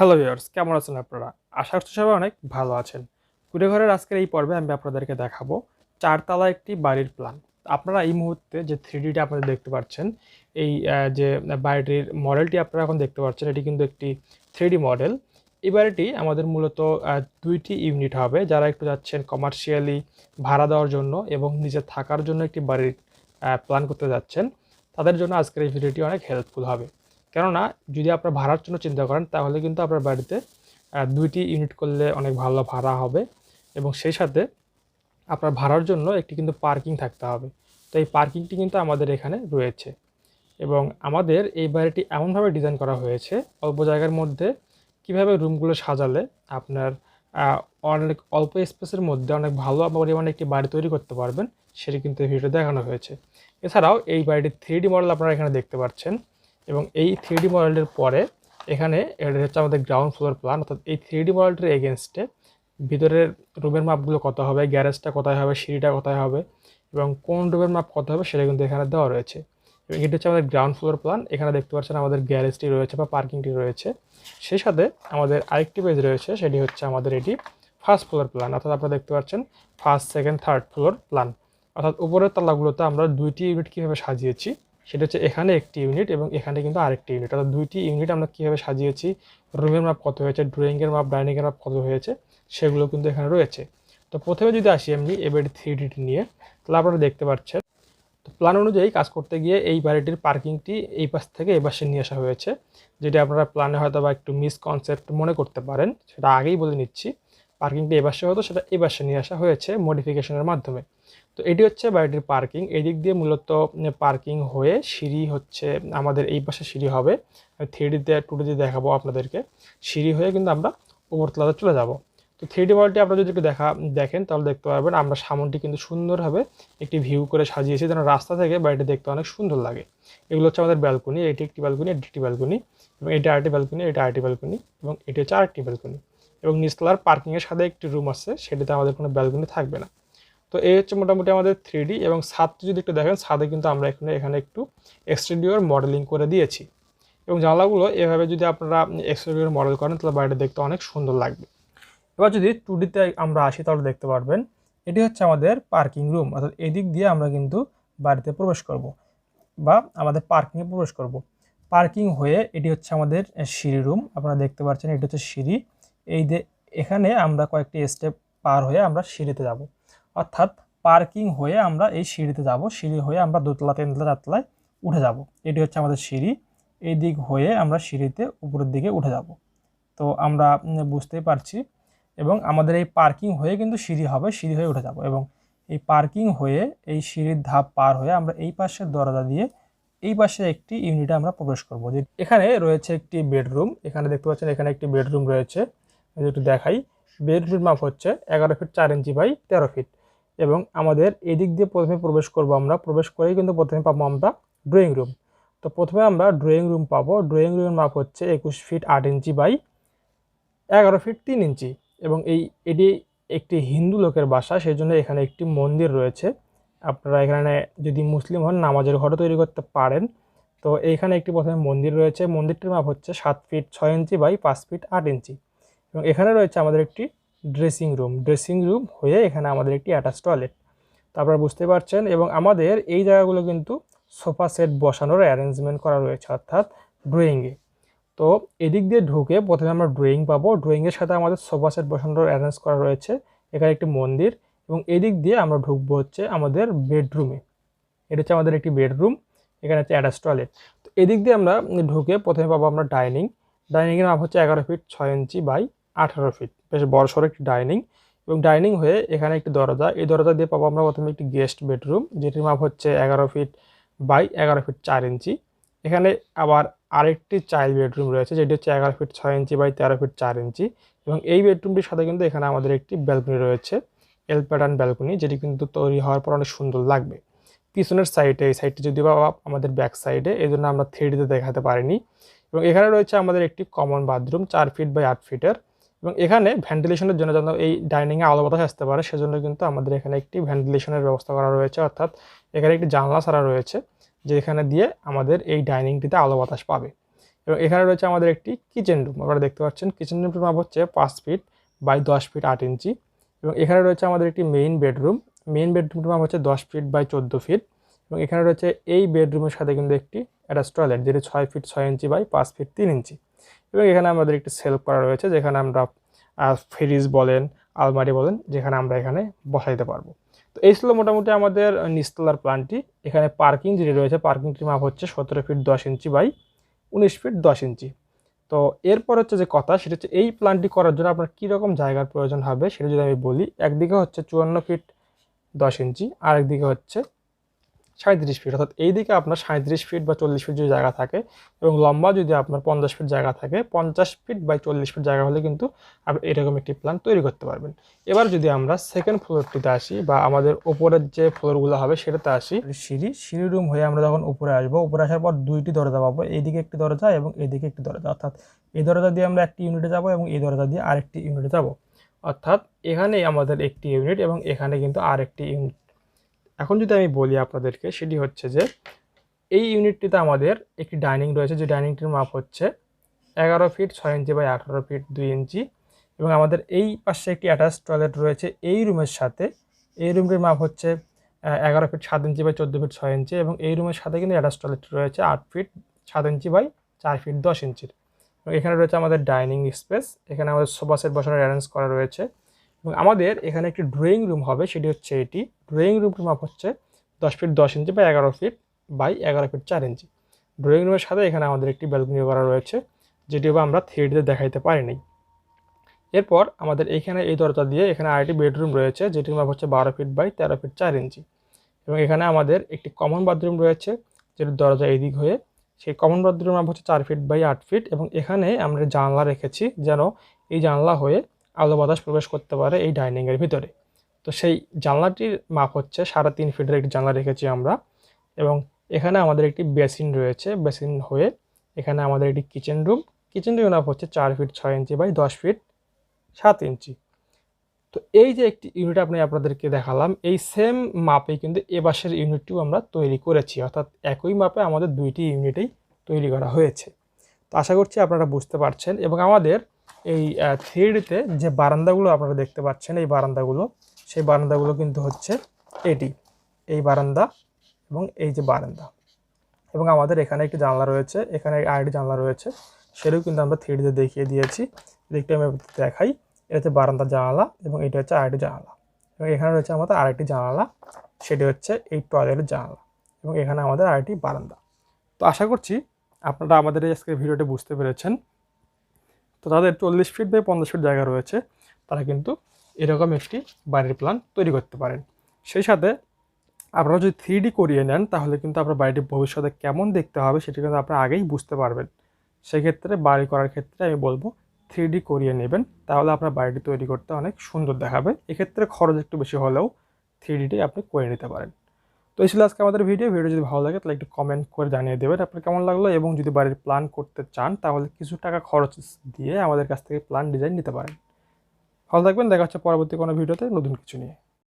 Hello viewers কেমন আছেন আপনারা? আশা করছি সবাই অনেক ভালো আছেন। কুড়ে ঘরের আজকের এই পর্বে আমি আপনাদেরকে দেখাবো চারতলা একটি বাড়ির প্ল্যান আপনারা এই মুহূর্তে যে থ্রি ডিটা আপনারা দেখতে পাচ্ছেন, এই যে বাড়িটির মডেলটি আপনারা এখন দেখতে পাচ্ছেন, এটি কিন্তু একটি থ্রি মডেল এই বাড়িটি আমাদের মূলত দুইটি ইউনিট হবে, যারা একটু যাচ্ছেন কমার্শিয়ালি ভাড়া দেওয়ার জন্য এবং নিজে থাকার জন্য একটি বাড়ির প্ল্যান করতে যাচ্ছেন। তাদের জন্য আজকের এই ভিডিওটি অনেক হেল্পফুল হবে। কেননা যদি আপনার ভাড়ার জন্য চিন্তা করেন, তাহলে কিন্তু আপনার বাড়িতে দুইটি ইউনিট করলে অনেক ভালো ভাড়া হবে এবং সেই সাথে আপনার ভাড়ার জন্য একটি কিন্তু পার্কিং থাকতে হবে। তো এই পার্কিংটি কিন্তু আমাদের এখানে রয়েছে এবং আমাদের এই বাড়িটি এমনভাবে ডিজাইন করা হয়েছে, অল্প জায়গার মধ্যে কীভাবে রুমগুলো সাজালে আপনার অনেক অল্প স্পেসের মধ্যে অনেক ভালো পরিমাণে একটি বাড়ি তৈরি করতে পারবেন, সেটি কিন্তু এই দেখানো হয়েছে। এছাড়াও এই বাড়িটির থ্রি মডেল আপনারা এখানে দেখতে পাচ্ছেন। এবং এই থ্রি মডেলের পরে এখানে এটা হচ্ছে আমাদের গ্রাউন্ড ফ্লোর প্ল্যান অর্থাৎ এই থ্রি মডেলটির এগেনস্টে ভিতরের রুমের মাপগুলো কত হবে গ্যারেজটা কোথায় হবে, সিঁড়িটা কোথায় হবে এবং কোন রুমের মাপ কত হবে সেটা কিন্তু এখানে দেওয়া রয়েছে। এবং এটি হচ্ছে আমাদের গ্রাউন্ড ফ্লোর প্ল্যান এখানে দেখতে পাচ্ছেন আমাদের গ্যারেজটি রয়েছে বা পার্কিংটি রয়েছে। সেই সাথে আমাদের আরেকটি পেজ রয়েছে, সেটি হচ্ছে আমাদের এটি ফার্স্ট ফ্লোর প্ল্যান অর্থাৎ আপনারা দেখতে পাচ্ছেন first second third floor plan অর্থাৎ উপরের তালাগুলোতে আমরা দুইটি ইউনিট কীভাবে সাজিয়েছি সেটা হচ্ছে এখানে একটি ইউনিট এবং এখানে কিন্তু আরেকটি ইউনিট অর্থাৎ দুইটি ইউনিট আমরা কীভাবে সাজিয়েছি রুমের মাপ কত হয়েছে ড্রয়িংয়ের মাপ ডাইনিংয়ের মাপ কত হয়েছে, সেগুলো কিন্তু এখানে রয়েছে। তো প্রথমে যদি আসি এমনি এবার থ্রি ডিটি নিয়ে, তাহলে আপনারা দেখতে পাচ্ছেন, তো প্ল্যান অনুযায়ী কাজ করতে গিয়ে এই বাড়িটির পার্কিংটি এই পাশ থেকে এই পাশে নিয়ে আসা হয়েছে, যেটা আপনারা প্ল্যানে হয়তো বা একটু মিসকনসেপ্ট মনে করতে পারেন, সেটা আগেই বলে নিচ্ছি। পার্কিংটি এই পাশে হতো সেটা এই পাশে নিয়ে আসা হয়েছে মডিফিকেশনের মাধ্যমে। তো এটি হচ্ছে বাড়িটির পার্কিং এই দিক দিয়ে মূলত পার্কিং হয়ে সিঁড়ি হচ্ছে, আমাদের এই পাশে সিঁড়ি হবে। থ্রি ডিতে টু ডিতে দেখাবো আপনাদেরকে। সিঁড়ি হয়ে কিন্তু আমরা উপরতলাতে চলে যাব। তো থ্রি ডি মডেলটি আপনারা যদি একটু দেখা, দেখেন তাহলে দেখতে পারবেন আমরা সামনটি কিন্তু সুন্দরভাবে একটি ভিউ করে সাজিয়েছি। যেন রাস্তা থেকে বাড়িটি দেখতে অনেক সুন্দর লাগে। এগুলো হচ্ছে আমাদের ব্যালকনি এটি একটি ব্যালকনি এটি একটি ব্যালকনি এবং এটি আরেকটি ব্যালকনি এটা আরেকটি ব্যালকনি এবং এটি হচ্ছে আরেকটি ব্যালকনি এবং নিচতলার পার্কিংয়ের সাথে একটি রুম আছে, সেটাতে আমাদের কোনো ব্যালকনি থাকবে না। তো এই হচ্ছে মোটামুটি আমাদের থ্রি এবং ছাদটি যদি একটু দেখেন ছাদে কিন্তু আমরা এখানে এখানে একটু এক্সটেরিয়র মডেলিং করে দিয়েছি। এবং জানলাগুলো এভাবে যদি আপনারা এক্সটেরিয়র মডেল করেন, তাহলে বাড়িটা দেখতে অনেক সুন্দর লাগবে। এবার যদি টু ডিতে আমরা আসি, তাহলে দেখতে পারবেন, এটি হচ্ছে আমাদের পার্কিং রুম অর্থাৎ এদিক দিয়ে আমরা কিন্তু বাড়িতে প্রবেশ করব বা আমাদের পার্কিংয়ে প্রবেশ করব। পার্কিং হয়ে এটি হচ্ছে আমাদের সিঁড়ি রুম আপনারা দেখতে পাচ্ছেন, এটি হচ্ছে সিঁড়ি। এই এখানে আমরা কয়েকটি স্টেপ পার হয়ে আমরা সিঁড়িতে যাব। অর্থাৎ পার্কিং হয়ে আমরা এই সিঁড়িতে যাব। সিঁড়ি হয়ে আমরা দোতলা, তিনতলা, চারতলায় উঠে যাব। এটি হচ্ছে আমাদের সিঁড়ি। এই দিক হয়ে আমরা সিঁড়িতে উপরের দিকে উঠে যাব। তো আমরা বুঝতেই পারছি। এবং আমাদের এই পার্কিং হয়ে কিন্তু সিঁড়ি হবে। সিঁড়ি হয়ে উঠে যাব। এবং এই পার্কিং হয়ে এই সিঁড়ির ধাপ পার হয়ে আমরা এই পাশের দরজা দিয়ে এই পাশে একটি ইউনিটে আমরা প্রবেশ করব। যে এখানে রয়েছে একটি বেডরুম এখানে দেখতে পাচ্ছেন এখানে একটি বেডরুম রয়েছে। একটু দেখাই। বেডরুম মাপ হচ্ছে এগারো ফিট চার ইঞ্চি বাই তেরো ফিট এবং আমাদের এদিক দিয়ে প্রথমে প্রবেশ করব আমরা। প্রবেশ করেই কিন্তু প্রথমে পাবো আমরা ড্রয়িং রুম তো প্রথমে আমরা ড্রয়িং রুম পাবো। ড্রয়িং রুমের মাপ হচ্ছে একুশ ফিট আট ইঞ্চি বাই এগারো ফিট তিন ইঞ্চি এবং এই, এটি একটি হিন্দু লোকের বাসা সেই জন্য এখানে একটি মন্দির রয়েছে। আপনারা এখানে যদি মুসলিম হন, নামাজের ঘরও তৈরি করতে পারেন। তো এইখানে একটি প্রথমে মন্দির রয়েছে। মন্দিরটির মাপ হচ্ছে সাত ফিট ছয় ইঞ্চি বাই পাঁচ ফিট আট ইঞ্চি এবং এখানে রয়েছে আমাদের একটি ড্রেসিং রুম ড্রেসিং রুম হয়ে এখানে আমাদের একটি অ্যাটাচ টয়লেট তো আপনারা বুঝতে পারছেন এবং আমাদের এই জায়গাগুলো কিন্তু সোফা সেট বসানোর অ্যারেঞ্জমেন্ট করা রয়েছে, অর্থাৎ ড্রয়িংয়ে তো এদিক দিয়ে ঢুকে প্রথমে আমরা ড্রয়িং পাবো। ড্রয়িংয়ের সাথে আমাদের সোফা সেট বসানোর অ্যারেঞ্জ করা রয়েছে। এখানে একটি মন্দির এবং এদিক দিয়ে আমরা ঢুকবো হচ্ছে আমাদের বেডরুমে এটা হচ্ছে আমাদের একটি বেডরুম এখানে হচ্ছে অ্যাটাচ টয়লেট তো এদিক দিয়ে আমরা ঢুকে প্রথমে পাবো আমরা ডাইনিং ডাইনিংয়ের মাপ হচ্ছে এগারো ফিট ছয় ইঞ্চি বাই আঠারো ফিট বেশ বড় সড়ো একটি ডাইনিং এবং ডাইনিং হয়ে এখানে একটি দরজা। এই দরজা দিয়ে পাবো আমরা প্রথমে একটি গেস্ট বেডরুম যেটির মাপ হচ্ছে এগারো ফিট বাই এগারো ফিট চার ইঞ্চি। এখানে আবার আরেকটি চাইল্ড বেডরুম রয়েছে, যেটি হচ্ছে এগারো ফিট ছয় ইঞ্চি বাই তেরো ফিট চার ইঞ্চি। এবং এই বেডরুমটির সাথে কিন্তু এখানে আমাদের একটি ব্যালকনি রয়েছে এল প্যাটার্ন ব্যালকনি যেটি কিন্তু তৈরি হওয়ার পর অনেক সুন্দর লাগবে। পিছনের সাইডে এই সাইডটি যদি বা আমাদের ব্যাক সাইডে এই জন্য আমরা থ্রিডিতে দেখাতে পারিনি। এবং এখানে রয়েছে আমাদের একটি কমন বাথরুম চার ফিট বাই আট ফিটের এবং এখানে ভেন্টিলেশনের জন্য যেন এই ডাইনিংয়ে আলো বাতাস আসতে পারে, সেজন্য কিন্তু আমাদের এখানে একটি ভেন্টিলেশনের ব্যবস্থা করা রয়েছে, অর্থাৎ এখানে একটি জানলা ছাড়া রয়েছে, যেখানে দিয়ে আমাদের এই ডাইনিংটিতে আলো বাতাস পাবে। এবং এখানে রয়েছে আমাদের একটি কিচেন রুম, আপনারা দেখতে পাচ্ছেন, কিচেন রুমটির মাপ হচ্ছে পাঁচ ফিট বাই দশ ফিট আট ইঞ্চি। এবং এখানে রয়েছে আমাদের একটি মেইন বেডরুম, মেইন বেডরুমটির মাপ হচ্ছে দশ ফিট বাই চোদ্দ ফিট। এবং এখানে রয়েছে এই বেডরুমের সাথে কিন্তু একটি অ্যাটাচ টয়লেট, যেটি ছয় ফিট ছয় ইঞ্চি বাই পাঁচ ফিট তিন ইঞ্চি। এবং এখানে আমাদের একটি সেলফ করা রয়েছে, যেখানে আমরা ফ্রিজ বলেন, আলমারি বলেন, যেখানে আমরা এখানে বসাইতে পারব। তো এই ছিল মোটামুটি আমাদের নিস্তলার প্ল্যানটি। এখানে পার্কিং যেটি রয়েছে পার্কিংটির মাপ হচ্ছে সতেরো ফিট দশ ইঞ্চি বাই উনিশ ফিট দশ ইঞ্চি। তো এরপর হচ্ছে যে কথা, সেটা হচ্ছে এই প্ল্যানটি করার জন্য আপনার কীরকম জায়গার প্রয়োজন হবে, সেটা যদি আমি বলি, একদিকে হচ্ছে চুয়ান্ন ফিট দশ ইঞ্চি আর একদিকে হচ্ছে সাঁত্রিশ ফিট অর্থাৎ এই দিকে আপনার সাঁত্রিশ ফিট বা চল্লিশ ফিট যদি জায়গা থাকে এবং লম্বা যদি আপনার পঞ্চাশ ফিট জায়গা থাকে, পঞ্চাশ ফিট বাই চল্লিশ ফিট জায়গা হলে কিন্তু আপনি এরকম একটি প্ল্যান তৈরি করতে পারবেন। এবার যদি আমরা সেকেন্ড ফ্লোরটিতে আসি বা আমাদের ওপরের যে ফ্লোরগুলো হবে সেটাতে আসি। সিঁড়ি সিঁড়ি রুম হয়ে আমরা যখন উপরে আসব, উপরে আসার পর দুইটি দরজা পাবো, এইদিকে একটি দরজা এবং এইদিকে একটি দরজা। অর্থাৎ এই দরজা দিয়ে আমরা একটি ইউনিটে যাব এবং এই দরজা দিয়ে আরেকটি ইউনিটে যাব। অর্থাৎ এখানে আমাদের একটি ইউনিট এবং এখানে কিন্তু আরেকটি ইউনিট এখন যদি আমি বলি আপনাদেরকে, সেটি হচ্ছে যে, এই ইউনিটটিতে আমাদের একটি ডাইনিং রয়েছে, যে ডাইনিংটির মাপ হচ্ছে এগারো ফিট ছয় ইঞ্চি বাই আঠারো ফিট দুই ইঞ্চি এবং আমাদের এই পাশে একটি অ্যাটাচ টয়লেট রয়েছে, এই রুমের সাথে। এই রুমটির মাপ হচ্ছে এগারো ফিট সাত ইঞ্চি বাই চোদ্দ ফিট ছয় ইঞ্চি এবং এই রুমের সাথে কিন্তু অ্যাটাচ টয়লেট রয়েছে আট ফিট সাত ইঞ্চি বাই চার ফিট দশ ইঞ্চির। এবং এখানে রয়েছে আমাদের ডাইনিং স্পেস, এখানে আমাদের সোফা সেট বসানোর অ্যারেঞ্জ করা রয়েছে। এবং আমাদের এখানে একটি ড্রয়িং রুম হবে, সেটি হচ্ছে এটি। ড্রয়িং রুমটির মাপ হচ্ছে দশ ফিট দশ ইঞ্চি বা এগারো ফিট বাই এগারো ফিট চার ইঞ্চি ড্রয়িং রুমের সাথে এখানে আমাদের একটি ব্যালকনি করা রয়েছে, যেটিও বা আমরা থ্রিডিতে দেখাইতে পারিনি এরপর আমাদের এখানে এই দরজা দিয়ে এখানে আরেকটি বেডরুম রয়েছে, যেটির মাপ হচ্ছে বারো ফিট বাই তেরো ফিট চার ইঞ্চি এবং এখানে আমাদের একটি কমন বাথরুম রয়েছে, যেটির দরজা এদিক হয়ে। সেই কমন বাথরুম মাপ হচ্ছে চার ফিট বাই আট ফিট এবং এখানে আমরা জানলা রেখেছি যেন এই জানলা হয়ে আলো বাতাস প্রবেশ করতে পারে এই ডাইনিংয়ের ভিতরে। তো সেই জানলাটির মাপ হচ্ছে সাড়ে তিন ফিটের একটি জানলা রেখেছি আমরা এবং এখানে আমাদের একটি বেসিন রয়েছে। বেসিন হয়ে এখানে আমাদের একটি কিচেন রুম কিচেন রুম মাপ হচ্ছে চার ফিট ছয় ইঞ্চি বাই দশ ফিট সাত ইঞ্চি। তো এই যে একটি ইউনিট আপনি আপনাদেরকে দেখালাম, এই সেম মাপে কিন্তু এ বাসের ইউনিটটিও আমরা তৈরি করেছি। অর্থাৎ একই মাপে আমাদের দুইটি ইউনিটেই তৈরি করা হয়েছে। তো আশা করছি আপনারা বুঝতে পারছেন এবং আমাদের এই থ্রিডিতে যে বারান্দাগুলো আপনারা দেখতে পাচ্ছেন, এই বারান্দাগুলো, সেই বারান্দাগুলো কিন্তু হচ্ছে এটি, এই বারান্দা এবং এই যে বারান্দা। এবং আমাদের এখানে একটি জানলা রয়েছে, এখানে আরেকটি জানলা রয়েছে, সেটাও কিন্তু আমরা থ্রিডিতে দেখিয়ে দিয়েছি। দেখতে আমি দেখাই, এটা হচ্ছে বারান্দার জানালা এবং এটা হচ্ছে আরেকটি জানালা। এবং এখানে রয়েছে আমাদের আরেকটি জানালা, সেটি হচ্ছে এই টয়লেটের জানালা এবং এখানে আমাদের আরেকটি বারান্দা। তো আশা করছি আপনারা আমাদের এই আজকের ভিডিওটি বুঝতে পেরেছেন। তো তাদের চল্লিশ ফিট বাই পঞ্চাশ ফিট জায়গা রয়েছে। তারা কিন্তু এরকম একটি বাড়ির প্ল্যান তৈরি করতে পারেন। সেই সাথে আপনারা যদি থ্রি করিয়ে নেন, তাহলে কিন্তু আপনার বাড়িটি ভবিষ্যতে কেমন দেখতে হবে সেটি কিন্তু আপনারা আগেই বুঝতে পারবেন। সেক্ষেত্রে বাড়ি করার ক্ষেত্রে আমি বলব থ্রি করিয়ে নেবেন, তাহলে আপনার বাড়িটি তৈরি করতে অনেক সুন্দর দেখাবে। এক্ষেত্রে খরচ একটু বেশি হলেও থ্রি আপনি করে নিতে পারেন। তো এই ছিল আজকে আমাদের ভিডিও ভিডিও যদি ভালো লাগে, তাহলে একটু কমেন্ট করে জানিয়ে দেবেন আপনার কেমন লাগল এবং যদি বাড়ির প্ল্যান করতে চান, তাহলে কিছু টাকা খরচ দিয়ে আমাদের কাছ থেকে প্ল্যান ডিজাইন নিতে পারেন। ভালো থাকবেন, দেখা হচ্ছে পরবর্তী কোনো ভিডিওতে নতুন কিছু নিয়ে।